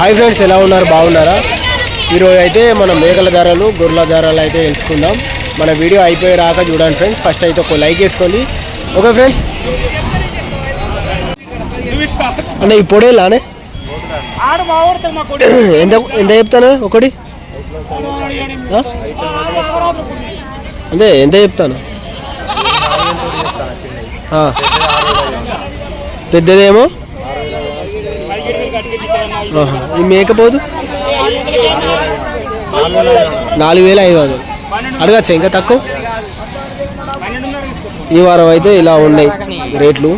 Hi friends ఎలా ఉన్నారు? బాగున్నారా? ఈరోజు అయితే మనం మేకల ధరలు గొర్రెల ధరలు అయితే తెలుసుకుందాం మన వీడియో అయిపోయి రాక చూడండి ఫ్రెండ్స్ ఫస్ట్ అయితే ఒక లైక్ వేసుకోండి. ఓకే ఫ్రెండ్స్ అంటే ఈ పొడేలానే ఎంత ఎంత చెప్తాను? ఒకటి? అంటే ఎంత చెప్తాను? పెద్దదేమో? ఈ మేకపోదు నాలుగు వేల ఐదు వందలు. అడగచ్చా ఇంకా తక్కువ? ఈ వారం అయితే ఇలా ఉన్నాయి రేట్లు.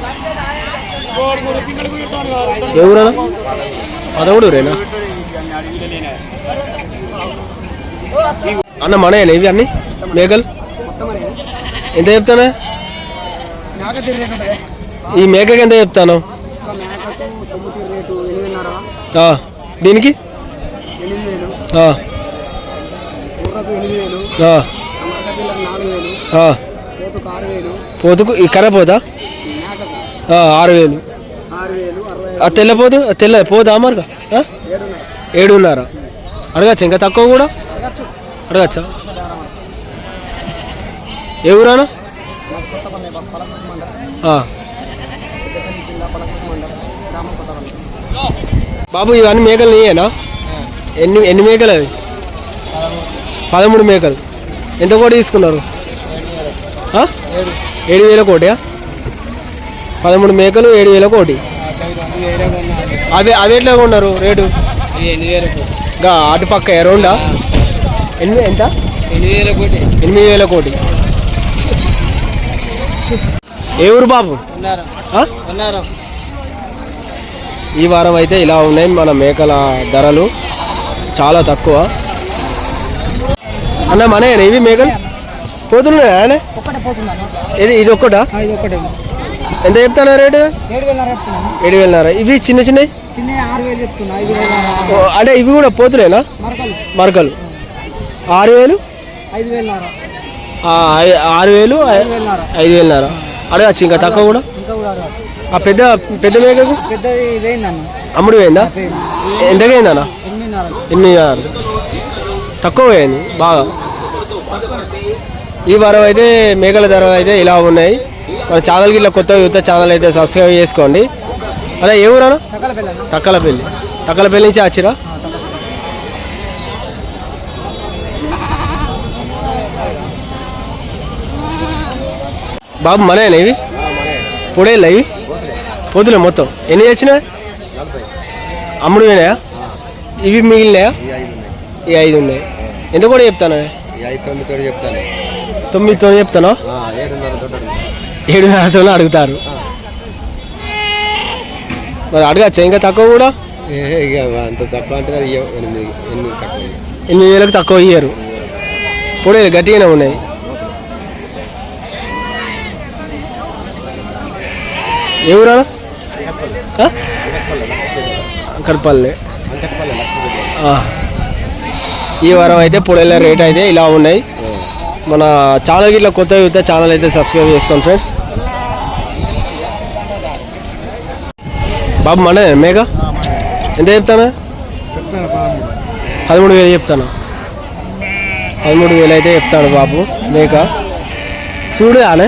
ఎవరన్నా? పదమూడు రేనా అన్న మనయేనా ఇవి అన్ని? మేకలు? ఎంత చెప్తానా? ఈ మేకకి ఎంత చెప్తాను? దీనికి. పోతుకు ఈ కర్ర ఆ, ఆరు వేలు. ఆ తెల్ల ఆ తెల్ల పోతా మరుగా ఆ? ఏడున్నర. అడగచ్చా ఇంకా తక్కువ కూడా? అడగచ్చా. ఏ ఊరానా ఆ. బాబు ఇవన్నీ మేకలు నీయేనా? ఎన్ని ఎన్ని మేకలు అవి? పదమూడు మేకలు. ఎంత కోటి తీసుకున్నారు? ఏడు వేల కోటియా పదమూడు మేకలు ఏడు వేల కోటి అవి అవి ఎట్లా కొన్నారు రేటు? గా అటు పక్క ఎరౌండా ఎనిమిది ఎంత? ఎనిమిది వేల కోటి ఎనిమిది వేల కోటి ఏ ఊరు బాబు? ఉన్నారు? ఉన్నారు. ఈ వారం అయితే ఇలా ఉన్నాయి మన మేకల ధరలు. చాలా తక్కువ. అన్న మనే ఇవి మేకలు? పోతున్నాయా పోతున్నాను. ఇది ఇది ఒక్కటా? ఎంత చెప్తానా రేటు? ఏడు వేలన్నర ఇవి చిన్న చిన్నవి? చెప్తున్నా. అంటే ఇవి కూడా పోతున్నాయినా? మరకలు. ఆరు వేలు? ఆరు వేలు ఐదు వేలన్నర అడగచ్చు ఇంకా తక్కువ కూడా? ఇంకా కూడా అడగాలి. ఆ పెద్ద పెద్ద మేకకు? పెద్దది అమ్ముడు పోయిందా? పేరు ఎంతకైందన్న ఎనిమిదిన్నర ఎనిమిది ఆరు. తక్కువ పోయింది బాగా. ఈ వారం అయితే మేకల ధర అయితే ఇలా ఉన్నాయి. మన ఛానల్కి ఇట్లా కొత్త యువత ఛానల్ అయితే సబ్స్క్రైబ్ చేసుకోండి. అదే ఏ ఊరన్నా తక్కలపల్లి తక్కలపల్లి. నుంచి వచ్చిరా? బాబు మనేనా ఇవి? పొడేళ్ళ ఇవి? పోతులే. మొత్తం. ఎన్ని తెచ్చినా? అమ్ముడు పోయినాయా? ఇవి మిగిలినాయా? ఈ ఐదు ఉన్నాయి. ఎంత కూడా చెప్తాను? తొమ్మిదితో చెప్తాను. ఏడున్నరతో అడుగుతారు. మరి అడగచ్చా? ఇంకా తక్కువ కూడా? అంత తక్కువ అంటే. ఎనిమిది వేలకు తక్కువ ఇయ్యరు. పొడేలు గట్టిగానే ఉన్నాయి. ఏ ఊరా అంకర్పల్లి ఆ. ఈ వారం అయితే పొడేల రేట్ అయితే ఇలా ఉన్నాయి. మన ఛానల్ ఇట్లా కొత్త యూత్ ఛానల్ అయితే సబ్స్క్రైబ్ చేసుకోండి ఫ్రెండ్స్. బాబు మన మేఘ? ఎంత చెప్తానా? పదమూడు వేలు చెప్తాను? పదమూడు వేలు అయితే చెప్తాను బాబు మేక చూడు ఆనే?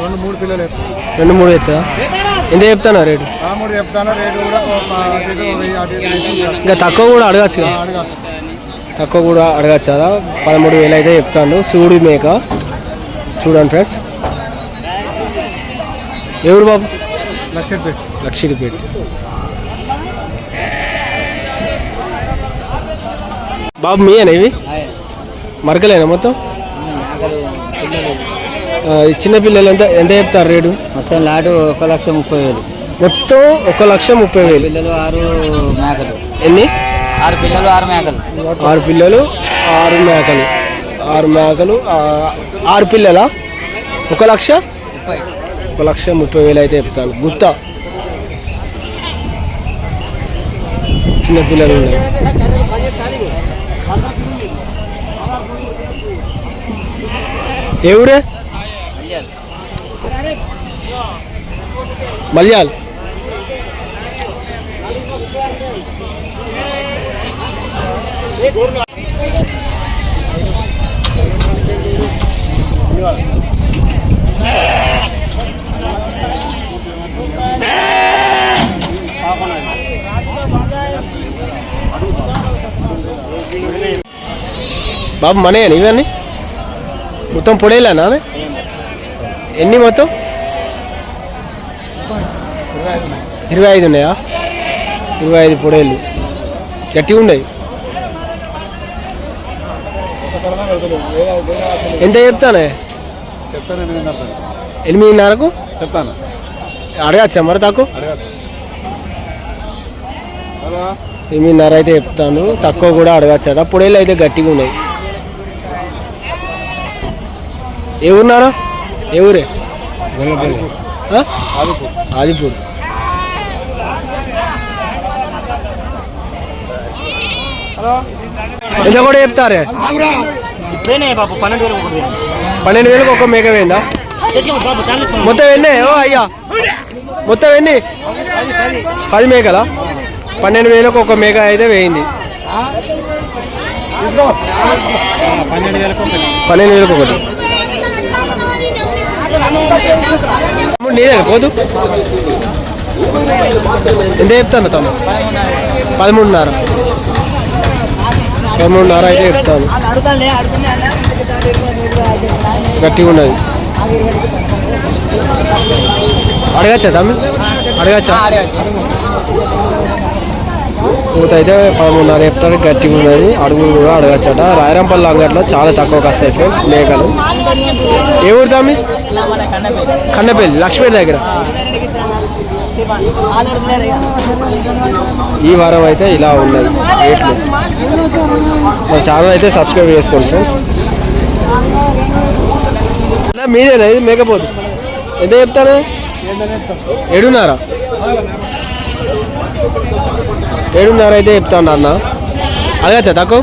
రెండు మూడు పిల్లలు చెప్తాను రెండు మూడు చెప్తా ఎంత చెప్తాను రేటు? మూడు చెప్తాను రేటు కూడా ఇంకా తక్కువ కూడా అడగచ్చు కదా. అడగచ్చు. తక్కువ కూడా అడగచ్చు కదా? పదమూడు వేలు అయితే చెప్తాను శివుడి మేక. చూడండి ఫ్రెండ్స్. ఎవరు బాబు? లక్ష రూపాయలు బాబు మీ ఇవి? మరకలేనా మొత్తం? ఆ, ఈ చిన్న పిల్లలు ఎంత ఎంత చెప్తారు రేటు? మొత్తం లాటు ఒక లక్ష ముప్పై వేలు. మొత్తం ఒక లక్ష ముప్పై వేలు. పిల్లలు ఆరు మేకలు. ఎన్ని? ఆరు పిల్లలు ఆరు మేకలు. ఆరు పిల్లలు ఆరు మేకలు. ఆరు మేకలు ఆరు పిల్లలా? ఒక లక్ష? ఒక లక్ష ముప్పై వేలు అయితే చెప్తాను. గుత్త. చిన్న పిల్లలు ఉన్నాయి. ఏ ఊరే? మల్యాల్ బాబు మనయేనా ఇవన్నీ మొత్తం పొడేలేనా అవి? ఎన్ని మొత్తం? ఇరవై ఐదు ఉన్నాయా? ఇరవై ఐదు పొడేళ్ళు. గట్టిగా ఉండేవి ఎంత చెప్తానే? చెప్తాను ఎనిమిదిన్నర ఎనిమిదిన్నరకు? చెప్తాను. అడగచ్చా మరి తక్కువ? అడగచ్చు. ఎనిమిదిన్నర అయితే చెప్తాను. తక్కువ కూడా అడగచ్చట పొడేళ్ళు అయితే గట్టిగా ఉన్నాయి. ఏ ఊరున్నారా ఏ ఊరే? ఆ? ఆదిపూర్. ఎంత కూడా చెప్తారే? బాబు పన్నెండు వేలు పన్నెండు వేలకు ఒక మేక వేయిందా మొత్తం ఎన్ని? ఓ అయ్యా. మొత్తం ఎన్ని? పది మేకలా? పన్నెండు వేలకు ఒక మేక అయితే వేయింది పన్నెండు వేలకు ఒకటి. నీదే పోదు? ఎంత చెప్తాను తమ్ముడు? పదమూడున్నర. పదమూడున్నర అయితే చెప్తాను. గట్టిగా ఉన్నది. అడగచ్చా తమ్మి? అడగచ్చా? పూత అయితే పదమూడున్నర చెప్తాడు గట్టిగా ఉన్నది. అడుగులు కూడా అడగచ్చట. రాయరంపల్లి అంగట్లో చాలా తక్కువ వస్తాయి ఫ్రెండ్స్ మేకలు. ఏ ఊరు తమ్మి? కన్నపల్లి. లక్ష్మీ దగ్గర. ఈ వారం అయితే ఇలా ఉన్నది. రేట్లు మన ఛానల్ అయితే సబ్స్క్రైబ్ చేసుకోండి ఫ్రెండ్స్ మీదేనా? ఇది మేకపోదు. ఎంత చెప్తాను ఏడున్నారా. ఏడున్నర అయితే చెప్తాను అన్న. అడగచ్చా తక్కువ?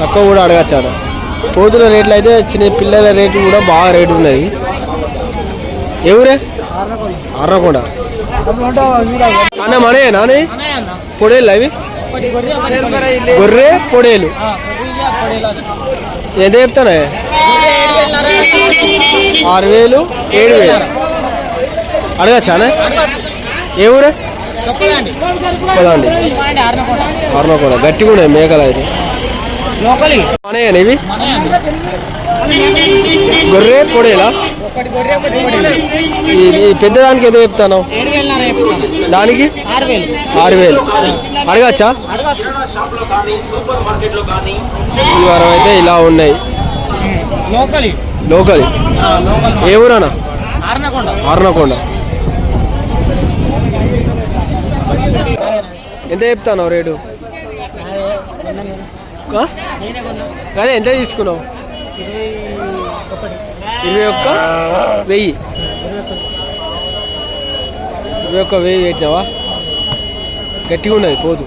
తక్కువ కూడా అడగచ్చా పోతున్న రేట్లు అయితే చిన్న పిల్లల రేట్లు కూడా బాగా రేటు ఉన్నాయి ఎవరే అర్రకొండ. అన్న మనే నానే? పొడేళ్ళు అవి గొర్రె పొడేలు. ఎంత చెప్తానే ఆరు వేలు ఏడు వేలు. అడగచ్చానే ఏ ఊరే? పదండి అర్నకొండ గట్టిగా ఉన్నాయి మేకలు అయితే. మనయ్య ఇవి గొర్రె పొడేలా పెద్దదానికి ఎంత చెప్తాను. దానికి? ఆరు వేలు అడగచ్చా? ఈ వారం అయితే ఇలా ఉన్నాయి. లోకలి. ఏ ఆర్నకొండ ఆర్నకొండ ఎంత చెప్తాను రేటు? అదే ఎంత తీసుకున్నావు? ఇరవై ఒక్క వెయ్యి. ఇరవై ఒక్క వెయ్యి పెట్టావా గట్టిగా ఉన్నది పోదు.